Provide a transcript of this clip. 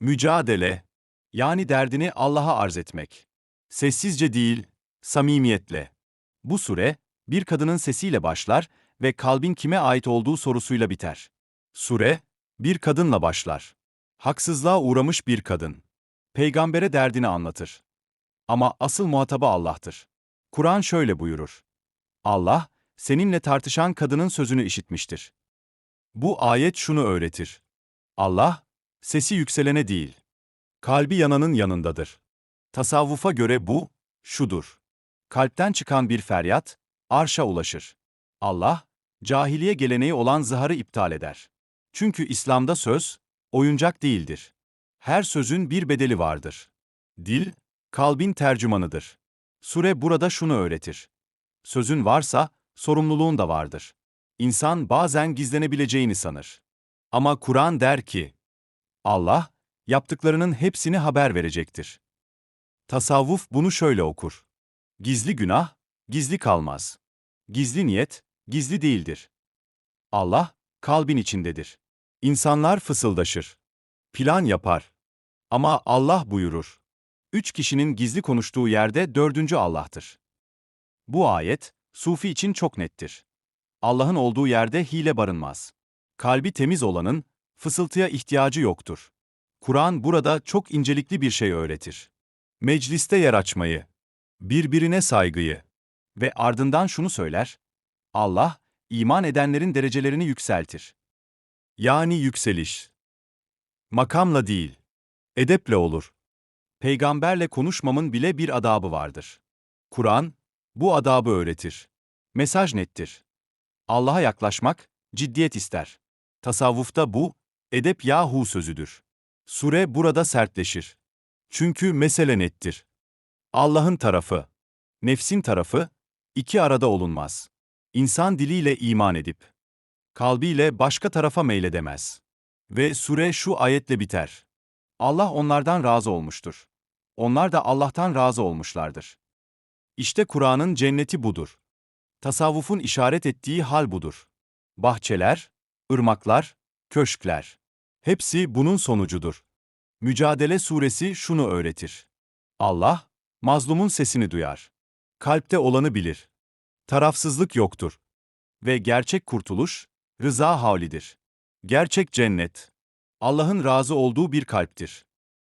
Mücadele, yani derdini Allah'a arz etmek. Sessizce değil, samimiyetle. Bu sure, bir kadının sesiyle başlar ve kalbin kime ait olduğu sorusuyla biter. Sure, bir kadınla başlar. Haksızlığa uğramış bir kadın. Peygambere derdini anlatır. Ama asıl muhatabı Allah'tır. Kur'an şöyle buyurur. Allah, seninle tartışan kadının sözünü işitmiştir. Bu ayet şunu öğretir. Allah, sesi yükselene değil, kalbi yananın yanındadır. Tasavvufa göre bu, şudur. Kalpten çıkan bir feryat, arşa ulaşır. Allah, cahiliye geleneği olan zıharı iptal eder. Çünkü İslam'da söz, oyuncak değildir. Her sözün bir bedeli vardır. Dil, kalbin tercümanıdır. Sure burada şunu öğretir. Sözün varsa, sorumluluğun da vardır. İnsan bazen gizlenebileceğini sanır. Ama Kur'an der ki, Allah, yaptıklarının hepsini haber verecektir. Tasavvuf bunu şöyle okur. Gizli günah, gizli kalmaz. Gizli niyet, gizli değildir. Allah, kalbin içindedir. İnsanlar fısıldaşır. Plan yapar. Ama Allah buyurur. Üç kişinin gizli konuştuğu yerde dördüncü Allah'tır. Bu ayet, Sufi için çok nettir. Allah'ın olduğu yerde hile barınmaz. Kalbi temiz olanın, fısıltıya ihtiyacı yoktur. Kur'an burada çok incelikli bir şey öğretir. Mecliste yer açmayı, birbirine saygıyı ve ardından şunu söyler, Allah, iman edenlerin derecelerini yükseltir. Yani yükseliş. Makamla değil, edeple olur. Peygamberle konuşmamın bile bir adabı vardır. Kur'an, bu adabı öğretir. Mesaj nettir. Allah'a yaklaşmak, ciddiyet ister. Tasavvufta bu, edep yahu sözüdür. Sure burada sertleşir. Çünkü mesele nettir. Allah'ın tarafı, nefsin tarafı, iki arada olunmaz. İnsan diliyle iman edip, kalbiyle başka tarafa meyledemez. Ve sure şu ayetle biter. Allah onlardan razı olmuştur. Onlar da Allah'tan razı olmuşlardır. İşte Kur'an'ın cenneti budur. Tasavvufun işaret ettiği hal budur. Bahçeler, ırmaklar, köşkler. Hepsi bunun sonucudur. Mücadele suresi şunu öğretir. Allah, mazlumun sesini duyar. Kalpte olanı bilir. Tarafsızlık yoktur. Ve gerçek kurtuluş, rıza havlidir. Gerçek cennet, Allah'ın razı olduğu bir kalptir.